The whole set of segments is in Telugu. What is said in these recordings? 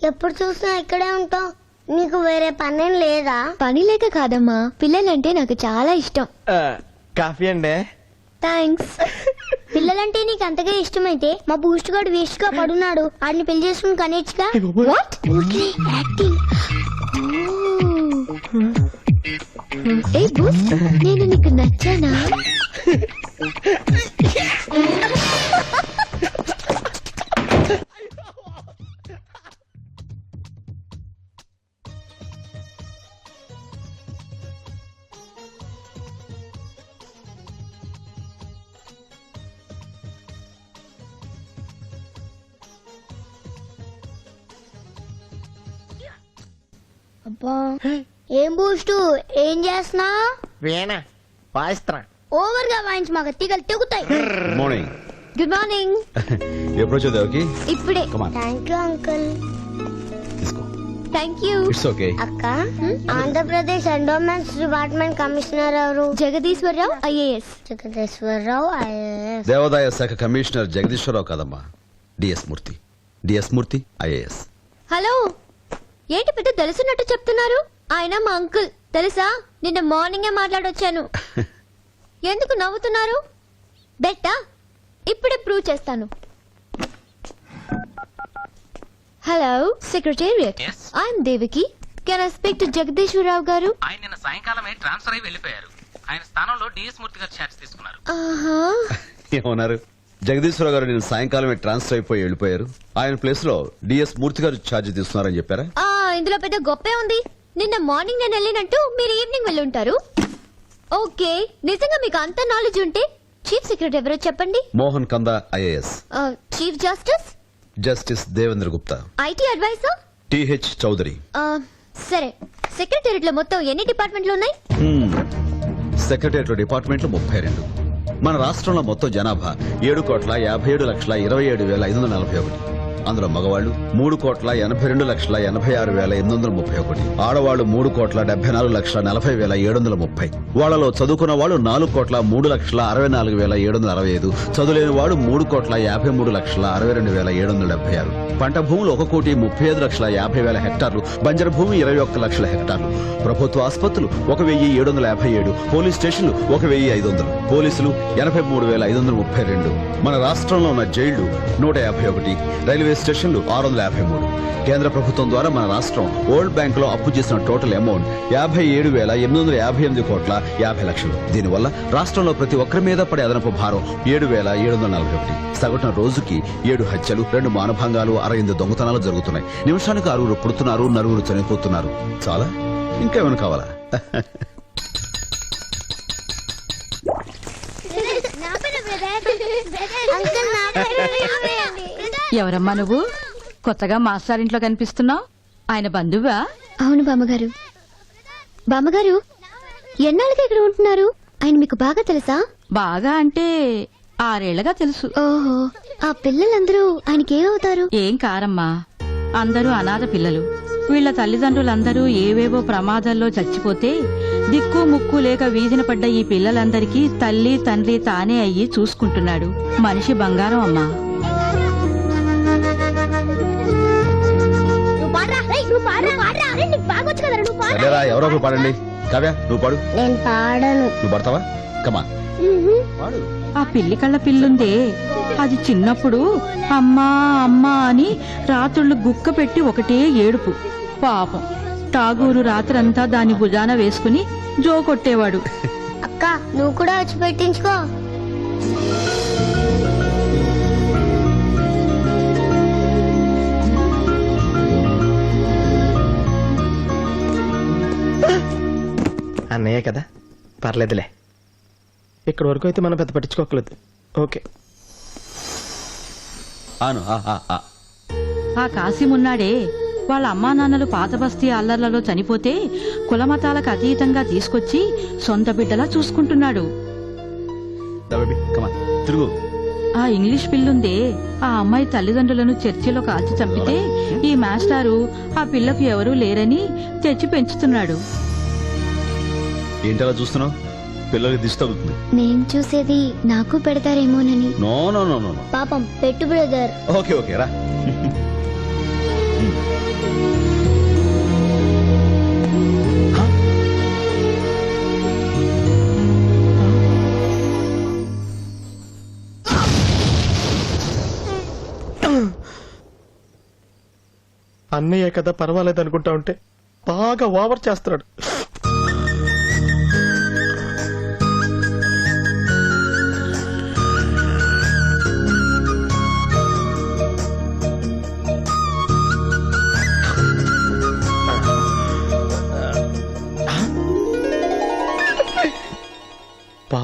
ఎప్పుడు చూసినా ఇక్కడే ఉంటావు. నీకు వేరే పనేం లేదా? పని లేక కాదమ్మా. పిల్లలంటే నాకు చాలా ఇష్టం. కాఫీ అండి. థ్యాంక్స్ పిల్లలంటే నీకు అంతగా ఇష్టమైతే మా బూస్ట్ గాడు వేస్ట్గా పడున్నాడు. ఆడిని పెళ్ళి చేసుకుని కనేచ్చుగా? వాట్ యాక్టింగ్ ఏ బూస్ట్ నేను నీకు నచ్చానా? ఏం చేస్తున్నా? వీణ వాయిస్త్రా ఓవర్గా వాయించి మాకు తీగలు తెగుతాయి. మార్నింగ్ గుడ్ మార్నింగ్ ఎప్పుడు వచ్చావు దేవకి? ఇప్పుడే. థ్యాంక్ యూ అంకుల్ తీసుకో థ్యాంక్ యూ ఇట్స్ ఓకే అక్క ఆంధ్రప్రదేశ్ ఎండోమెంట్స్ డిపార్ట్మెంట్ కమిషనర్ ఎవరు? జగదీశ్వరరావు ఐఏఎస్ జగదీశ్వరరావు ఐఏఎస్ దేవాదాయ శాఖ కమిషనర్ జగదీశ్వరరావు కాదమ్మా. DS Murthy DS Murthy IAS hello ఏంటి పెద్ద తెలుసున్నట్టు చెప్తున్నారు? ఆయన మా అంకుల్ తెలుసా? నిన్న మార్నింగే మాట్లాడొచ్చాను. ఎందుకు నవ్వుతున్నారు? బెట్టా? ఇప్పుడే ప్రూవ్ చేస్తాను. Hello secretariat. I'm Devaki. Can I speak to Jagadeeswara Rao garu? ఆయన నిన్న సాయంకాలమే ట్రాన్స్ఫర్ అయి వెళ్ళిపోయారు. ఆయన స్థానంలో డిఎస్ మూర్తి గారు ఛార్జ్ తీసుకున్నారు. ఆహా. ఏమన్నారు? జగదీశ్వరరావు గారు నేను సాయంకాలమే ట్రాన్స్ఫర్ అయిపోయి వెళ్ళిపోయారు. ఆయన ప్లేస్లో డిఎస్ మూర్తి గారు ఛార్జ్ తీసుకున్నారని చెప్పారా? ఆ, ఇందులో పెద్ద గొప్పే ఉంది. నిన్న మార్నింగ్ నేను వెళ్ళినట్టు మీరు ఈవినింగ్ వెళ్ళుంటారు. ఓకే నిజంగా మీకు అంత నాలెడ్జ్ ఉంటే చీఫ్ సెక్రటరీ ఎవరో చెప్పండి. Mohan Kanda IAS. Chief justice? Justice Devendra Gupta. IT adviser? TH Chowdary. సరే సెక్రటేరియట్లో మొత్తం ఎన్ని డిపార్ట్మెంట్లు ఉన్నాయి? సెక్రటేరియట్ డిపార్ట్మెంట్లు ముప్పై రెండు. మన రాష్ట్రంలో మొత్తం జనాభా ఏడు కోట్ల యాభై ఏడు లక్షల ఇరవై ఏడు వేల ఐదు వందల నలభై ఒకటి. అందులో మగవాళ్ళు మూడు కోట్ల ఎనభై రెండు లక్షల ఎనభై ఆరు వేల ఎనిమిది వందల ముప్పై ఒకటి. ఆడవాళ్ళు మూడు కోట్ల డెబ్బై నాలుగు లక్షల నలభై వేల ఏడు వందల ముప్పై. వాళ్ళలో చదువుకున్న వాళ్ళు నాలుగు కోట్ల మూడు లక్షల అరవై నాలుగు వేల ఏడు వందల అరవై ఐదు. చదువులేని వాడు మూడు కోట్ల యాభై మూడు లక్షల అరవై రెండు వేల ఏడు వందల డెబ్బై ఆరు. పంట భూములు ఒక కోటి ముప్పై ఐదు లక్షల యాభై వేల హెక్టార్లు. బంజర భూమి ఇరవై ఒక్క లక్షల హెక్టార్లు. ప్రభుత్వ ఆసుపత్రులు ఒక వెయ్యి ఏడు వందల యాభై ఏడు. పోలీస్ స్టేషన్లు ఒక వెయ్యి ఐదు వందలు. పోలీసులు ఎనభై మూడు వేల ఐదు వందల ముప్పై రెండు. మన రాష్ట్రంలో ఉన్న జైళ్ళు నూట యాభై ఒకటి. రైల్వే స్టేషన్లు ఆరు వందల యాభై మూడు. కేంద్ర ప్రభుత్వం ద్వారా మన రాష్ట్రం వరల్డ్ బ్యాంక్లో అప్పు చేసిన టోటల్ అమౌంట్ యాభై ఏడు వేల ఎనిమిది వందల యాభై ఎనిమిది కోట్ల యాభై లక్షలు. దీనివల్ల రాష్ట్రంలో ప్రతి ఒక్కరి మీద పడే అదనపు భారం ఏడు వేల ఏడు వందల నలభై ఒకటి. సగటున రోజుకి ఏడు హత్యలు రెండు మానభంగాలు అరవై ఎనిమిది దొంగతనాలు జరుగుతున్నాయి. నిమిషానికి ఆరుగురు పుడుతున్నారు నలుగురు చనిపోతున్నారు. చాలా? ఇంకేమైనా కావాలా? ఎవరమ్మా నువ్వు? కొత్తగా మాస్టర్ ఇంట్లో కనిపిస్తున్నావు. ఆయన బంధువా? అవును బామ్మగారు. బామ్మగారు ఎన్నాళ్ళకి ఇక్కడ ఉంటున్నారు? ఆయన మీకు బాగా తెలుసా? బాగా అంటే ఆరేళ్ళగా తెలుసు. ఓహో ఆ పిల్లలందరూ ఆయనకి ఏమవుతారు ఏం కారమ్మా? అందరూ అనాథ పిల్లలు. వీళ్ళ తల్లిదండ్రులందరూ ఏవేవో ప్రమాదాల్లో చచ్చిపోతే దిక్కు ముక్కు లేక వీధిన పడ్డ ఈ పిల్లలందరికీ తల్లి తండ్రి తానే అయ్యి చూసుకుంటున్నాడు. మనిషి బంగారం అమ్మా. సరేరా ఎవరో ఒకరు పాడండి. కావ్య నువ్వు పాడు. నేను పాడను. నువ్వు పడతావా? కమా పాడు. ఆ పిల్లి కళ్ళ పిల్లుందే. అది చిన్నప్పుడు అమ్మా అమ్మా అని రాత్రుళ్ళు గుక్క పెట్టి ఒకటే ఏడుపు. పాపం. టాగూరు రాత్రంతా దాని భుజాన వేసుకుని జో కొట్టేవాడు. అక్క నువ్వు కూడా వచ్చి పెట్టించుకో. అన్నయ్య కదా? పర్లేదులే. ఇక్కడ వరకు అయితే మనం పెద్ద పట్టించుకోకలేదు. ఓకే. ఆను ఆ, ఆ, ఆ. ఆ కాసిమున్నాడే వాళ్ళ అమ్మా నాన్నలు పాత బస్తీ అల్లర్లలో చనిపోతే కులమతాలకు అతీతంగా తీసుకొచ్చి సొంత బిడ్డలా చూసుకుంటున్నాడు. దా బేబీ కమా తిరుగు. ఆ ఇంగ్లీష్ పిల్లుందే ఆ అమ్మాయి తల్లిదండ్రులను చర్చిలో కాల్చి చంపితే ఈ మాస్టారు ఆ పిల్లకు ఎవరూ లేరని తెచ్చి పెంచుతున్నాడు. ఏంటలా చూస్తున్నావు? పిల్లలకి దిష్టి నేను చూసేది నాకు పెడతారేమోనని. నో నో నో నో పాపం పెట్టు బ్రదర్. ఓకే ఓకే రా. అన్నయ్య కదా పర్వాలేదు అనుకుంటా ఉంటే బాగా ఓవర్ చేస్తున్నాడు.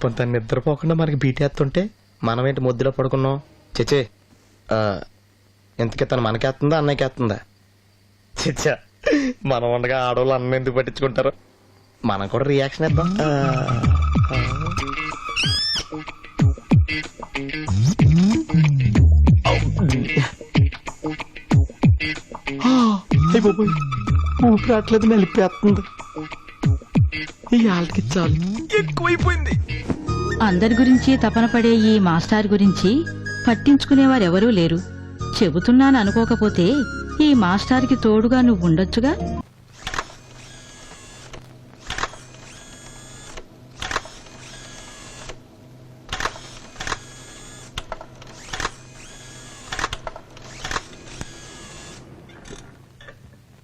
పాపం తను నిద్రపోకుండా మనకి బీటేస్తుంటే మనమేంటి ముద్దులో పడుకున్నాం? చచ్చే ఇంతకీ తను మనకేస్తుందా అన్నయ్యకేస్తుందా? చచ్చా మనం ఉండగా ఆడవాళ్ళు అన్న ఎందుకు పట్టించుకుంటారు? మనం కూడా రియాక్షన్ ఇద్దాం ఊపిరాట్లేదు నలిపేస్తుంది ఈ ఆళ్ళకి చాలు. ఎక్కువైపోయింది. అందరి గురించి తపన పడే ఈ మాస్టార్ గురించి పట్టించుకునేవారెవరూ లేరు. చెబుతున్నాను అనుకోకపోతే ఈ మాస్టార్కి తోడుగా నువ్వు ఉండొచ్చుగా?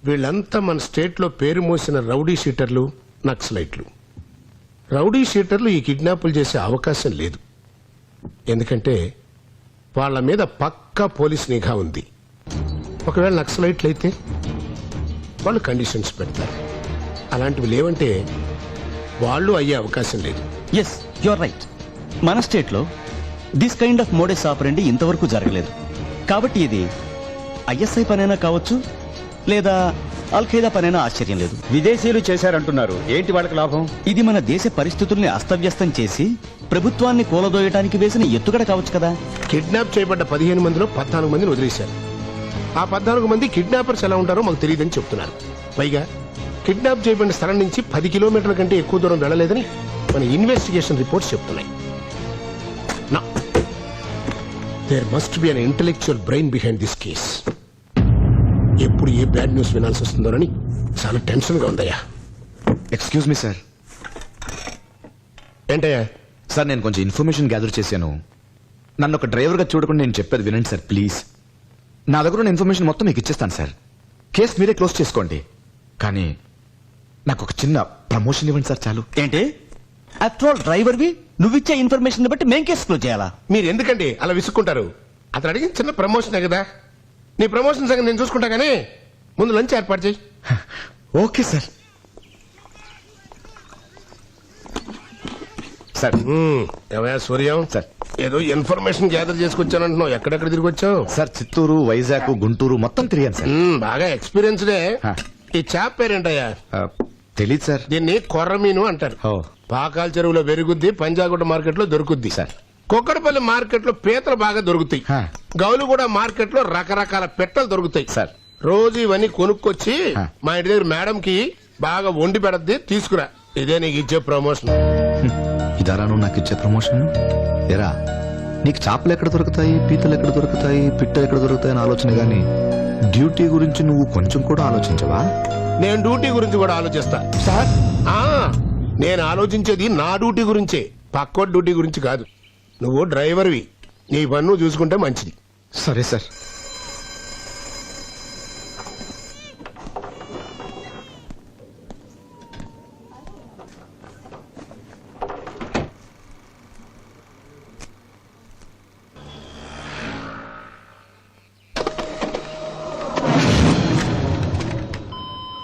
వీళ్ళంతా మన స్టేట్లో పేరు మోసిన రౌడీ షీటర్లు నక్సలైట్లు. రౌడీ షీటర్లు ఈ కిడ్నాపులు చేసే అవకాశం లేదు. ఎందుకంటే వాళ్ళ మీద పక్కా పోలీస్ నిఘా ఉంది. ఒకవేళ నక్సలైట్లు అయితే వాళ్ళు కండిషన్స్ పెడతారు. అలాంటివి లేవంటే వాళ్ళు అయ్యే అవకాశం లేదు. ఎస్ యువర్ రైట్ మన స్టేట్లో this kind of modus operandi ఇంతవరకు జరగలేదు. కాబట్టి ఇది ఐఎస్ఐ పనైనా కావచ్చు లేదా అల్ఖైదా పనైనా ఆశ్చర్యం లేదు. విదేశీయులు చేశారంటున్నారు. ఏంటి వాళ్ళకి లాభం? ఇది మన దేశ పరిస్థితుల్ని అస్తవ్యస్తం చేసి ప్రభుత్వాన్ని కూలదోయటానికి వేసిన ఎత్తుగడ కావచ్చు కదా? కిడ్నాప్ చేయబడ్డ పదిహేను మందిలో పద్నాలుగు మందిని వదిలేశారు. ఆ పద్నాలుగు మంది కిడ్నాపర్స్ ఎలా ఉంటారో మాకు తెలియదని చెప్తున్నారు. పైగా కిడ్నాప్ చేయబడిన స్థలం నుంచి పది కిలోమీటర్ల కంటే ఎక్కువ దూరం వెళ్ళలేదని మన ఇన్వెస్టిగేషన్ రిపోర్ట్స్ చెప్తున్నాయి. There must be an intellectual brain behind this case ఎప్పుడు ఏ బ్యాడ్ న్యూస్ వినాల్సి వస్తుందోనని చాలా టెన్షన్గా ఉందయ్యా. Excuse me sir. ఏంటయ్యా? సార్ నేను కొంచెం ఇన్ఫర్మేషన్ గ్యాదర్ చేశాను. నన్ను ఒక డ్రైవర్గా చూడకుండా నేను చెప్పేది వినండి సార్ ప్లీజ్. నా దగ్గర ఉన్న ఇన్ఫర్మేషన్ మొత్తం మీకు ఇచ్చేస్తాను సార్. కేసు మీరే క్లోజ్ చేసుకోండి. కానీ నాకు ఒక చిన్న ప్రమోషన్ ఇవ్వండి సార్ చాలు. ఏంటి? ఆఫ్టర్ ఆల్ డ్రైవర్వి నువ్విచ్చే ఇన్ఫర్మేషన్ బట్టి మేం కేసు క్లోజ్ చేయాలా? మీరు ఎందుకండి అలా విసుక్కుంటారు. అతను అడిగిన చిన్న ప్రమోషనే కదా. నీ ప్రమోషన్ సంగతి నేను చూసుకుంటా కానీ ముందు లంచ్ ఏర్పాటు చేయి. Okay sir. సార్. ఏమయ్యా సూర్యం? సార్. ఏదో ఇన్ఫర్మేషన్ గ్యాదర్ చేసుకొచ్చానంటున్నావు. ఎక్కడెక్కడ తిరిగి వచ్చావు? సార్ చిత్తూరు వైజాగ్ గుంటూరు మొత్తం తిరిగాను సార్. మ్మ్, బాగా ఎక్స్పీరియన్స్డే. ఈ చాప్ పేరేంటయ్యా? ఆ, తెలీదు సార్. దీన్ని కొర్రమీను అంటారు. ఓ. పాకాల చెరువులో పెరుగుద్ది పంజాగుట్ట మార్కెట్లో దొరుకుద్ది. సార్. కుక్కడపల్లి మార్కెట్లో పీతలు బాగా దొరుకుతాయి. హ. గౌలుగూడ మార్కెట్లో రకరకాల పెట్టలు దొరుకుతాయి. సార్. రోజు ఇవన్నీ కొనుక్కొచ్చి. మా ఇంటి దగ్గర మేడం కి బాగా వండి పెడద్ది తీసుకురా. ఇదే నీకు ఇచ్చే ప్రమోషన్ ఇదారా నువ్వు నాకు ఇచ్చే ప్రమోషన్ ఎరా నీకు చేపలు ఎక్కడ దొరుకుతాయి పీతలు ఎక్కడ దొరుకుతాయి పిట్టలు ఎక్కడ దొరుకుతాయి అని ఆలోచన గాని డ్యూటీ గురించి నువ్వు కొంచెం కూడా ఆలోచించవా? నేను డ్యూటీ గురించి కూడా ఆలోచిస్తా. సార్. ఆ నేను ఆలోచించేది నా డ్యూటీ గురించే పక్కోటి డ్యూటీ గురించి కాదు. నువ్వు డ్రైవర్వి. నీ పన్ను చూసుకుంటే మంచిది. సరే సార్.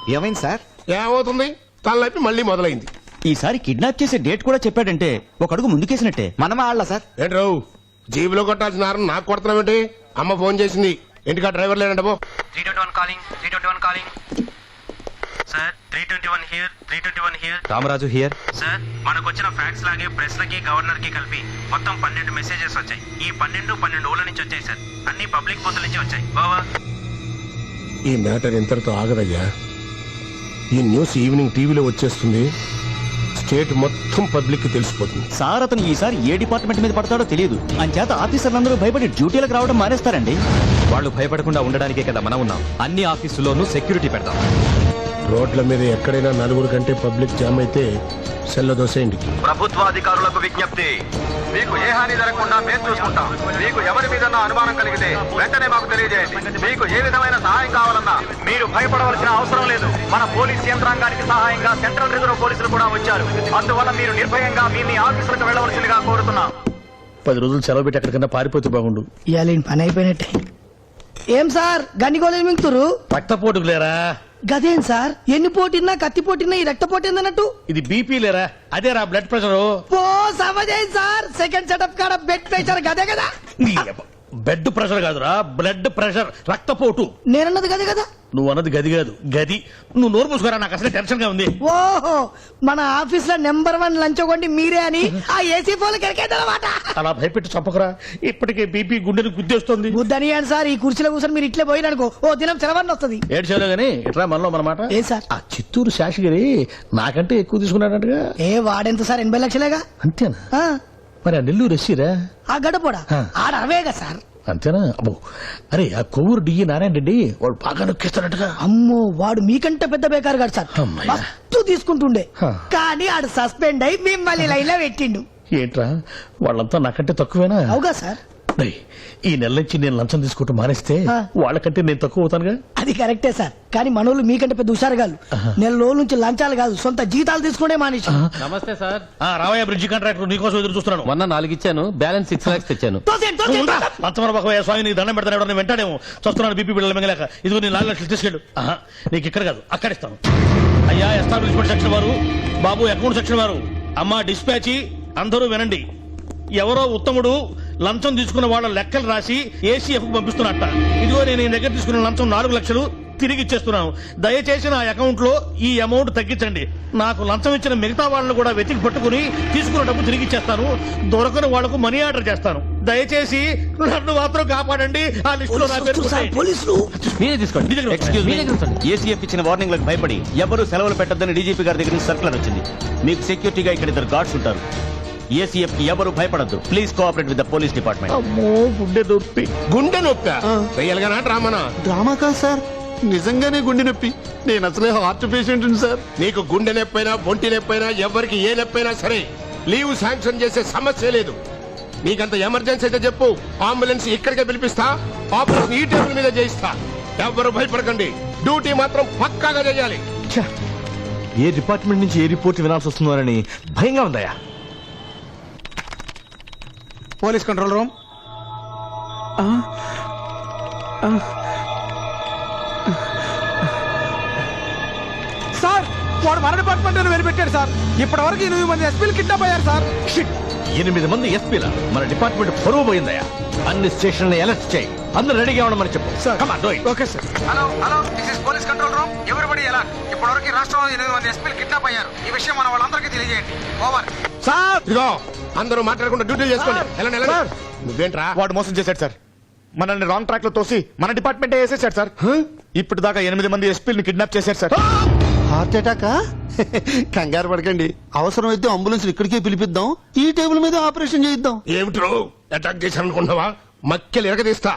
ఏమైంది సార్? ఏమవుతుంది? తలనొప్పి మళ్ళీ మొదలైంది. ఈసారి కిడ్నాప్ చేసే డేట్ కూడా చెప్పాడంటే ఒక అడుగు ముందుకేసినట్టే. మనమే ఆడలా సార్? ఏంటి రావు? జీబులో కొట్టాల్సిన హారం నాకు కొడుతున్నావేంటి అమ్మ ఫోన్ చేసింది. ఇంటికా డ్రైవర్ లేనంట పో. Three twenty one calling three twenty one calling sir three twenty one here three twenty one here Ramaraju here sir మనకు వచ్చిన ఫ్యాక్స్ లాగే ప్రెస్ లకి గవర్నర్కి కలిపి మొత్తం పన్నెండు మెసేజెస్ వచ్చాయి. ఈ పన్నెండు పన్నెండు ఊళ్ళ నుంచి వచ్చాయి సార్ అన్ని పబ్లిక్ బూతుల నుంచి వచ్చాయి. బావా. ఈ మ్యాటర్ ఇంతటితో ఆగదయ్యా. ఈ న్యూస్ ఈవినింగ్ టీవీలో వచ్చేస్తుంది. స్టేట్ మొత్తం పబ్లిక్కి తెలిసిపోతుంది. సార్ అతను ఈసారి ఏ డిపార్ట్మెంట్ మీద పడతాడో తెలియదు. అంచేత ఆఫీసర్లందరూ భయపడి డ్యూటీలకు రావడం మానేస్తారండి. వాళ్ళు భయపడకుండా ఉండడానికే కదా మనం ఉన్నాం. అన్ని ఆఫీసుల్లోనూ సెక్యూరిటీ పెడతాం. రోడ్ల మీద ఎక్కడైనా నలుగురు కంటే పబ్లిక్ జామ్ అయితే సెల్ల దోసేయండి ప్రభుత్వాధికారులకు విజ్ఞప్తి. మీకు ఏ హాని జరగకుండా మేము చూసుకుంటాం. మీకు ఎవరి మీద అనుమానం కలిగితే వెంటనే మాకు తెలియజేయండి. మీకు ఏ విధమైన సహాయం కావాలన్నా మీ భయపడవలసిన అవసరం లేదు. మన పోలీస్ యంత్రాంగానికి సహాయంగా సెంట్రల్ రిజర్వ్ పోలీసులు కూడా వచ్చారు. అందువల్ల మీరు నిర్భయంగా మీ మీ ఆఫీసులకు వెళ్ళవలసిందిగా కోరుతున్నాం. పది రోజులు సెలవు పెట్టి ఎక్కడికన్నా పారిపోతే బాగుండు. ఇవాళ పని అయిపోయినట్టే. ఏం సార్? గన్ని గోళీలు మింగుతురు రక్తపోటుకు లేరా? గదేం సార్? ఎన్ని పోటీన్నా కత్తి పోటీన్నా ఈ రక్త పోటీ అన్నట్టు ఇది బీపీ లేరా? అదే రా బ్లడ్ ప్రెషర్ ఓ సమజేం సార్? సెకండ్ సెటప్ కాడ బెడ్ ప్రెషర్ గదే కదా? బెడ్ ప్రెషర్ కాదురా బ్లడ్ ప్రెషర్ రక్తపోటు. నేనన్నది గదే కదా? నువ్వు అన్నది గది కాదు గది. నువ్వు నోరు మూసుకోరా నాకు అసలే టెన్షన్గా ఉంది. ఓహో మన ఆఫీస్లో నెంబర్ వన్ లంచగొండి మీరే అని ఆ ఏసీ ఫోన్ కెరకేదన్నమాట అలా భయపెట్టి చంపకురా. ఇప్పటికే బీపీ గుండెని గుద్దేస్తుంది. బుద్ధని అని సార్ ఈ కుర్చీలో కూర్చొని మీరు ఇట్లే పోయిననుకో ఓ దినం సెలవన్న వస్తుంది. ఏడు చేయలే గానీ ఇట్లా మనలో మనమాట? ఏ సార్? ఆ చిత్తూరు శాషగిరి నాకంటే ఎక్కువ తీసుకున్నాడంటగా. ఏ వాడెంత సార్? ఎనభై లక్షలేగా? అంతేనా? మరి ఆ నెల్లూరు ఎస్సీరా? ఆ గడపోడా. ఆడ అవేగా సార్. అంతేనా? అబ్బో. అరే ఆ కొవ్వూరు డియ్యి నారాయణ రెడ్డి వాడు బాగా నొక్కిస్తాడటగా. అమ్మో వాడు మీకంటే పెద్ద బేకారు గాడు సార్. మస్తు తీసుకుంటుండే. కానీ ఆడు సస్పెండ్ అయి మిమ్మల్ని లైన్లో పెట్టిండు. ఏంట్రా? వాళ్ళంతా నాకంటే తక్కువేనా? అవుగా సార్. ఈ నెల నుంచి నేను లంచం తీసుకోవటం మానేస్తే. వాళ్ళకంటే నేను తక్కువ అవుతానుగా? అది కరెక్టే సార్. కానీ మనోళ్ళు మీకంటే పెద్ద హుషారుగాలు నెల రోజుల నుంచి లంచాలు కాదు సొంత జీతాలు తీసుకుంటే మానేసి. నమస్తే సార్. ఆ, రావయ్య బ్రిడ్జి కాంట్రాక్టర్ నీకోసం ఎదురు చూస్తున్నాను. మొన్న నాలుగు ఇచ్చాను బ్యాలెన్స్ సిక్స్ లాక్స్ తెచ్చాను. పంచమర బాబయ్య స్వామి నీకు దండం పెడతాను వెంటాడేమో. చూస్తున్నాను బీపీ బిడ్డలు మింగలేక. ఇదిగో నీ నాలుగు లక్షలు తీసుకెళ్ళు. నీకు ఇక్కడ కాదు అక్కడ ఇస్తాను. అయ్యా ఎస్టాబ్లిష్మెంట్ సెక్షన్ వారు బాబు అకౌంట్ సెక్షన్ వారు. అమ్మా డిస్పాచి అందరూ వినండి. ఎవరో ఉత్తముడు లంచం తీసుకున్న వాళ్ళ లెక్కలు రాసి ఏసీఎఫ్ పంపిస్తున్నట్ట. ఇదిగో నేను ఈ దగ్గర తీసుకున్న లంచం నాలుగు లక్షలు తిరిగి ఇచ్చేస్తున్నాను. దయచేసి నా అకౌంట్లో ఈ అమౌంట్ తగ్గించండి. నాకు లంచం ఇచ్చిన మిగతా వాళ్ళని కూడా వెతికి పట్టుకుని తీసుకున్న డబ్బు తిరిగి ఇచ్చేస్తాను. దొరకని వాళ్ళకు మనీ ఆర్డర్ చేస్తాను. దయచేసి నన్ను మాత్రం కాపాడండి. ఆ లిస్ట్లో నా పేరు. పోలీసులు? మీరే తీసుకోండి. మీ దగ్గర ఎక్స్క్యూజ్ మీ ఏసీఎఫ్ ఇచ్చిన వార్నింగ్లకు భయపడి ఎవరు సెలవులు పెట్టొద్దని డీజీపీ గారి దగ్గర నుంచి సర్కులర్ వచ్చింది. మీకు సెక్యూరిటీగా ఇక్కడ ఇద్దరు గార్డ్స్ ఉంటారు. ఏసీఎఫ్కి ఎవరు భయపడద్దు. Please cooperate with the police department అమ్మో గుండె నొప్పి. గుండె నొప్పి? వెయ్యాలిగానా డ్రామానా? డ్రామా కాదు సార్? నిజంగానే గుండె నొప్పి. నేను అసలే హార్ట్ పేషెంట్ సార్. నీకు గుండె నొప్పైనా ఒంటి నొప్పైనా ఎవరికి ఏ నొప్పైనా సరే లీవ్ శాంక్షన్ చేసే సమస్య లేదు. నీకంత ఎమర్జెన్సీ అయితే చెప్పు. అంబులెన్స్ ఇక్కడికే పిలిపిస్తా. ఆపరేషన్ ఈ టేబుల్ మీద చేయిస్తా. ఎవరు భయపడకండి. డ్యూటీ మాత్రం పక్కాగా చేయాలి. ఏ డిపార్ట్మెంట్ నుంచి ఏ రిపోర్ట్ వినాల్సి వస్తుందోనని భయంగా ఉందయ్యా. Police control room. సార్ వాడు మన డిపార్ట్మెంట్ వెళ్ళిపెట్టాడు సార్. ఇప్పటి వరకు ఎనిమిది మంది ఎస్పీలు కిడ్నాప్ అయ్యారు సార్. షిట్! ఎనిమిది మంది ఎస్పీల? మన డిపార్ట్మెంట్ పరువు పోయిందయ్యా. అన్ని స్టేషన్లు అలర్ట్ చేయి. అందరూ రెడీగా ఉండమని చెప్పు. Okay sir. Hello hello this is police control room. Everybody ఎలా ఇప్పటివరకు ఈ రాష్ట్రంలో ఎనిమిది మంది ఎస్పీలు కిడ్నాప్ అయ్యారు. ఈ విషయం మన వాళ్ళందరికీ తెలియజేయండి. ఓవర్. సార్! ఇదిగో అందరూ మాట్లాడకుండా డ్యూటీ చేసుకోండి. వెళ్ళండి వెళ్ళండి. నువ్వేంట్రా? వాడు మోసం చేశాడు సార్. మనల్ని రాంగ్ ట్రాక్లో తోసి మన డిపార్ట్మెంట్ వేసేసాడు సార్. ఇప్పటిదాకా ఎనిమిది మంది ఎస్పీని కిడ్నాప్ చేశారు సార్. Heart attack? కంగారు పడకండి. అవసరమైతే అంబులెన్స్ ఇక్కడికే పిలిపిద్దాం. ఈ టేబుల్ మీద ఆపరేషన్ చేయిద్దాం. ఏమిట్రో? అటాక్ చేశారనుకుంటున్నావా? మక్కెలు ఎరగదీస్తా.